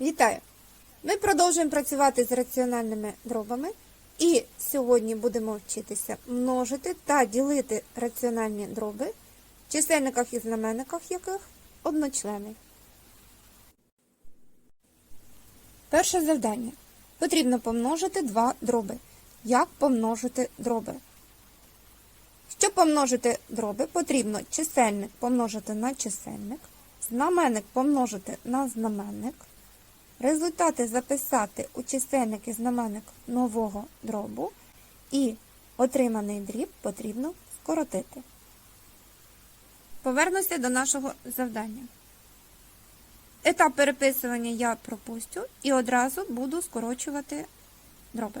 Вітаю! Ми продовжуємо працювати з раціональними дробами і сьогодні будемо вчитися множити та ділити раціональні дроби, в чисельниках і знаменниках яких одночлени. Перше завдання. Потрібно помножити два дроби. Як помножити дроби? Щоб помножити дроби, потрібно чисельник помножити на чисельник, знаменник помножити на знаменник, результати записати у чисельник і знаменник нового дробу і отриманий дріб потрібно скоротити. Повернуся до нашого завдання. Етап переписування я пропустю і одразу буду скорочувати дроби.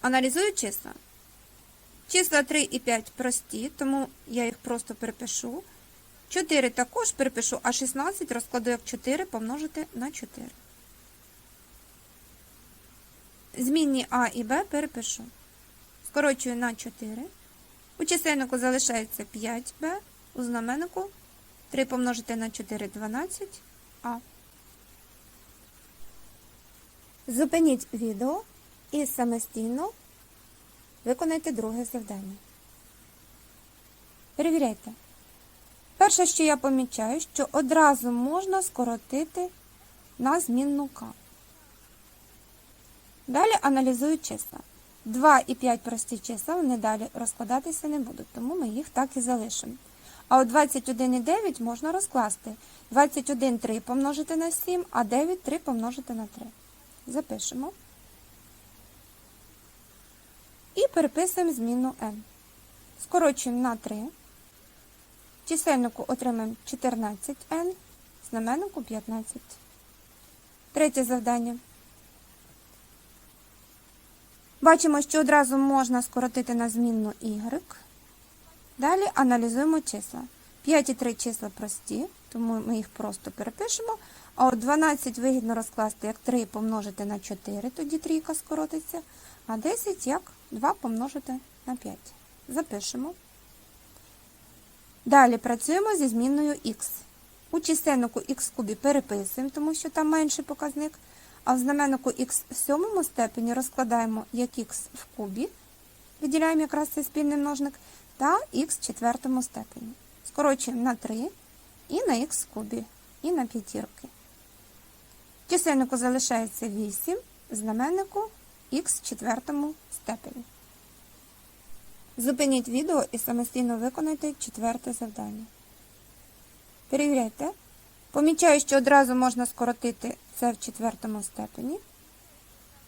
Аналізую числа. Числа 3 і 5 прості, тому я їх просто перепишу. 4 також перепишу, а 16 розкладу як 4 помножити на 4. Змінні А і Б перепишу. Скорочую на 4. У чисельнику залишається 5Б, у знаменнику 3 помножити на 4 12 А. Зупиніть відео і самостійно виконайте друге завдання. Перевіряйте. Перше, що я помічаю, що одразу можна скоротити на змінну К. Далі аналізую числа. 2 і 5 прості числа, вони далі розкладатися не будуть, тому ми їх так і залишимо. А от 21 і 9 можна розкласти. 21 3 помножити на 7, а 9 3 помножити на 3. Запишемо. І переписуємо змінну n. Скорочуємо на 3. Чисельнику отримаємо 14n, знаменнику 15. Третє завдання. Бачимо, що одразу можна скоротити на змінну y. Далі аналізуємо числа. 5 і 3 числа прості, тому ми їх просто перепишемо. А от 12 вигідно розкласти як 3 помножити на 4, тоді трійка скоротиться. А 10 як 2 помножити на 5. Запишемо. Далі працюємо зі змінною х. У чисельнику х кубі переписуємо, тому що там менший показник. А в знаменнику х в сьомому степені розкладаємо як х в кубі, виділяємо якраз цей спільний множник, та х в четвертому степені. Скорочуємо на 3 і на х в кубі, і на п'ятірки. Чисельнику залишається 8, в знаменнику х в четвертому степені. Зупиніть відео і самостійно виконайте четверте завдання. Перевіряйте. Помічаю, що одразу можна скоротити це в четвертому степені.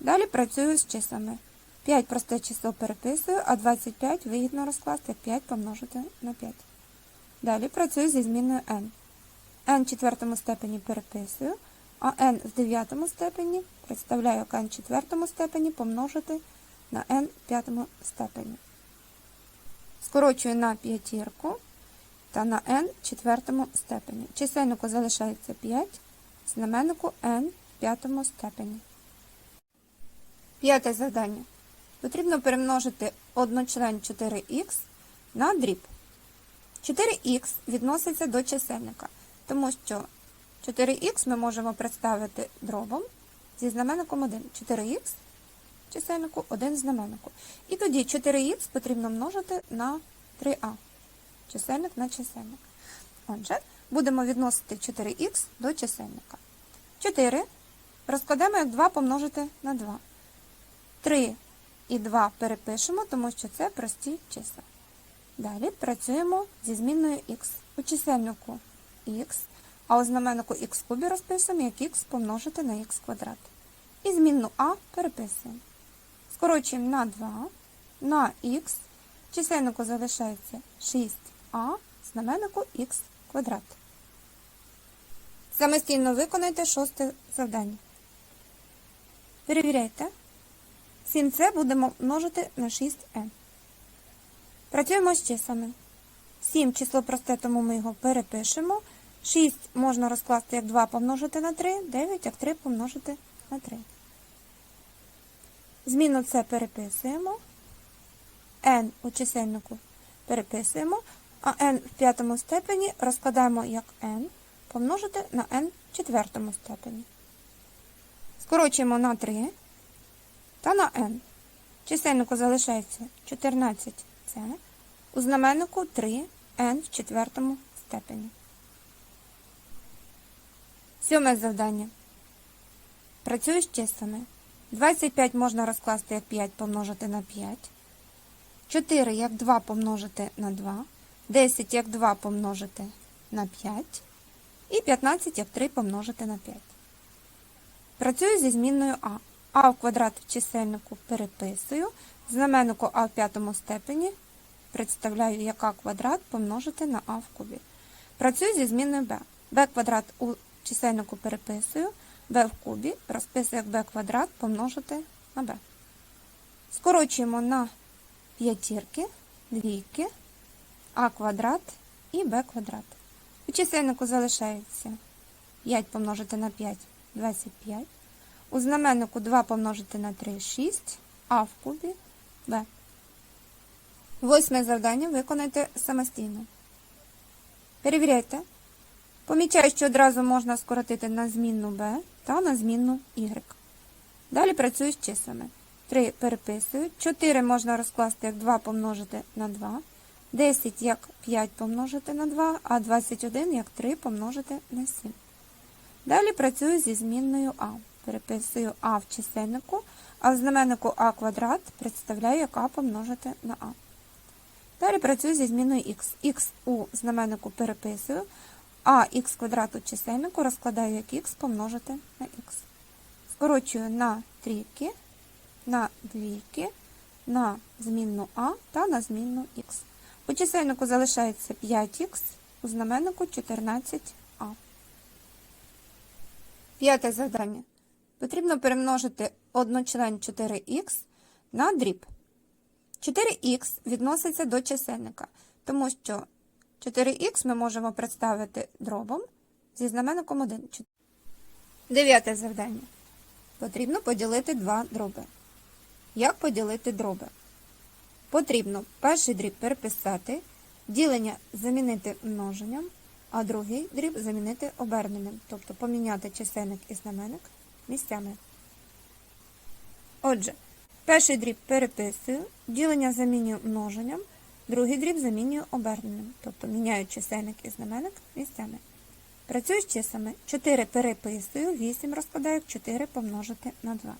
Далі працюю з числами. 5 просте число переписую, а 25 вигідно розкласти 5 помножити на 5. Далі працюю зі зміною n. n в четвертому степені переписую, а n в дев'ятому степені представляю як n в четвертому степені помножити на n в п'ятому степені. Скорочую на п'ятірку та на n в четвертому степені. Чисельнику залишається 5, знаменнику n в п'ятому степені. П'яте завдання. Потрібно перемножити одночлен 4х на дріб. 4х відноситься до чисельника, тому що 4х ми можемо представити дробом зі знаменником 1. 4х чисельнику, 1 знаменнику. І тоді 4х потрібно множити на 3а. Чисельник на чисельник. Отже, будемо відносити 4х до чисельника. 4 розкладемо як 2 помножити на 2. 3 і 2 перепишемо, тому що це прості числа. Далі працюємо зі змінною х. У чисельнику х, а у знаменнику х кубі розписуємо, як х помножити на х квадрат. І змінну а переписуємо. Скорочуємо на 2, на х, чисельнику залишається 6а, знаменнику х квадрат. Самостійно виконайте шосте завдання. Перевіряйте. 7c будемо множити на 6n. Працюємо з числами. 7 число просте, тому ми його перепишемо. 6 можна розкласти як 2 помножити на 3, 9 як 3 помножити на 3. Зміну це переписуємо. n у чисельнику переписуємо, а n в п'ятому степені розкладаємо як n. помножити на n в четвертому степені. Скорочуємо на 3 та на n. Чисельнику залишається 14c, у знаменнику 3n в четвертому степені. Сьоме завдання. Працюю з числами. 25 можна розкласти як 5 помножити на 5. 4 як 2 помножити на 2. 10 як 2 помножити на 5. І 15 як 3 помножити на 5. Працюю зі змінною А. А в квадрат в чисельнику переписую. Знаменнику А в п'ятому степені представляю як А квадрат помножити на А в кубі. Працюю зі змінною b. b квадрат у чисельнику переписую, b в кубі розписую як b квадрат помножити на b. Скорочуємо на п'ятірки, двійки, а квадрат і b квадрат. У чисельнику залишається 5 помножити на 5 25. У знаменнику 2 помножити на 3 6, а в кубі b. Восьме завдання виконайте самостійно. Перевіряйте. Помічаю, що одразу можна скоротити на змінну b та на змінну y. Далі працюю з числами. 3 переписую. 4 можна розкласти як 2 помножити на 2. 10 як 5 помножити на 2, а 21 як 3 помножити на 7. Далі працюю зі змінною а. Переписую а в чисельнику, а в знаменнику а квадрат представляю як а помножити на а. Далі працюю зі зміною х. х у знаменнику переписую, а х квадрат чисельнику розкладаю як х помножити на х. Скорочую на трійки, на двійки, на змінну а та на змінну х. У чисельнику залишається 5х, у знаменнику 14а. П'яте завдання. Потрібно перемножити одночлен 4х на дріб. 4х відноситься до чисельника, тому що 4х ми можемо представити дробом зі знаменником 1. Дев'яте завдання. Потрібно поділити два дроби. Як поділити дроби? Потрібно перший дріб переписати, ділення замінити множенням, а другий дріб замінити оберненим, тобто поміняти чисельник і знаменник місцями. Отже, перший дріб переписую, ділення замінюю множенням, другий дріб замінюю оберненим, тобто міняю чисельник і знаменник місцями. Працюю з числами 4 переписую, 8 розкладаю як 4 помножити на 2.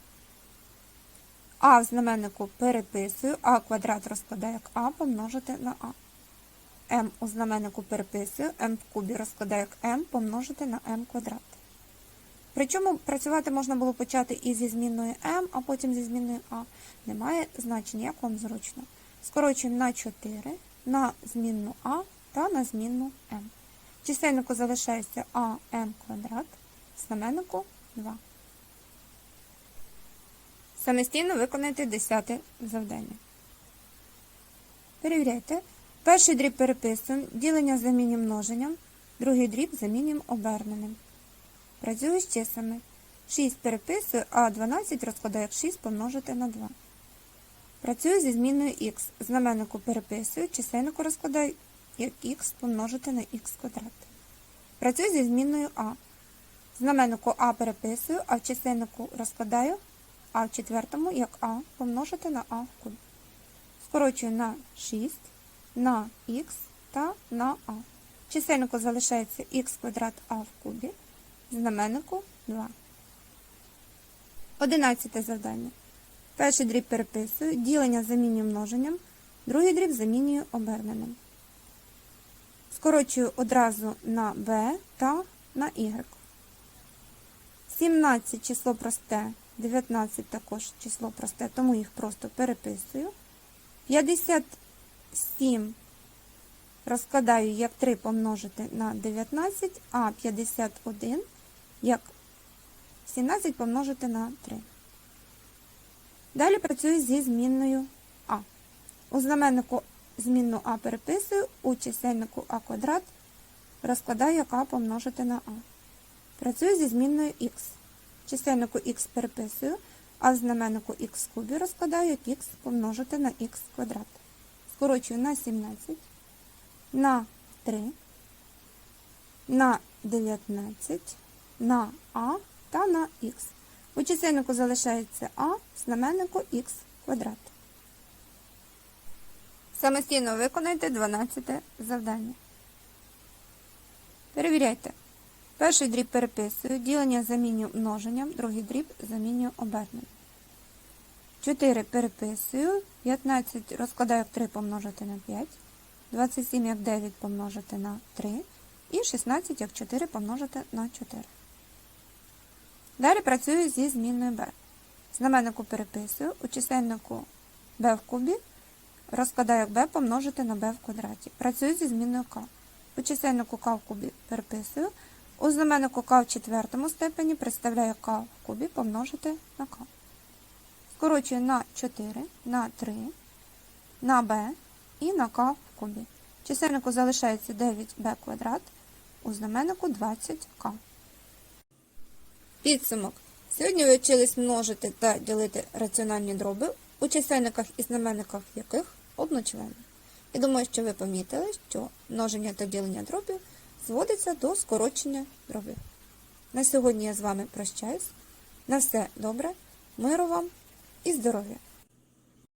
А в знаменнику переписую, а квадрат розкладаю як А помножити на А. М у знаменнику переписую, М в кубі розкладаю як М помножити на М квадрат. Причому працювати можна було почати і зі змінною m, а потім зі змінною а. Немає значення, як вам зручно. Скорочуємо на 4, на змінну а та на змінну m. В чисельнику залишається ам квадрат, в знаменнику 2. Самостійно виконайте 10 завдання. Перевіряйте. Перший дріб переписуємо, ділення замінюємо множенням, другий дріб замінюємо оберненим. Працюю з числами. 6 переписую, а 12 розкладаю як 6 помножити на 2. Працюю зі змінною х. Знаменнику переписую, чисельнику розкладаю як х помножити на х квадрат. Працюю зі змінною а. Знаменнику а переписую, а в чисельнику розкладаю а в четвертому як а помножити на а в куб. Скорочую на 6, на х та на а. Чисельнику залишається х квадрат а в кубі знаменнику 2. Одинадцяте завдання. Перший дріб переписую, ділення замінюю множенням, другий дріб замінюю оберненим. Скорочую одразу на b та на y. 17 число просте, 19 також число просте, тому їх просто переписую. 57 розкладаю як 3 помножити на 19, а 51 як 17 помножити на 3. Далі працюю зі змінною А. У знаменнику змінну А переписую, у чисельнику А квадрат розкладаю А помножити на А. Працюю зі змінною Х. Чисельнику Х переписую, а в знаменнику Х кубі розкладаю як Х помножити на Х квадрат. Скорочую на 17, на 3, на 19 на а та на х. У чисельнику залишається а, знаменнику х квадрат. Самостійно виконайте 12 завдання. Перевіряйте. Перший дріб переписую, ділення заміню множенням, другий дріб заміню оберненням. 4 переписую, 15 розкладаю як 3 помножити на 5, 27 як 9 помножити на 3 і 16 як 4 помножити на 4. Далі працюю зі змінною b. Знаменнику переписую, у чисельнику b в кубі розкладаю як b помножити на b в квадраті. Працюю зі змінною k. У чисельнику k в кубі переписую, у знаменнику k в четвертому степені представляю k в кубі помножити на k. Скорочую на 4, на 3, на b і на k в кубі. Чисельнику залишається 9b квадрат, у знаменнику 20k. Підсумок. Сьогодні ви вчились множити та ділити раціональні дроби, у чисельниках і знаменниках яких одночлени. І думаю, що ви помітили, що множення та ділення дробів зводиться до скорочення дробів. На сьогодні я з вами прощаюсь. На все добре, миру вам і здоров'я!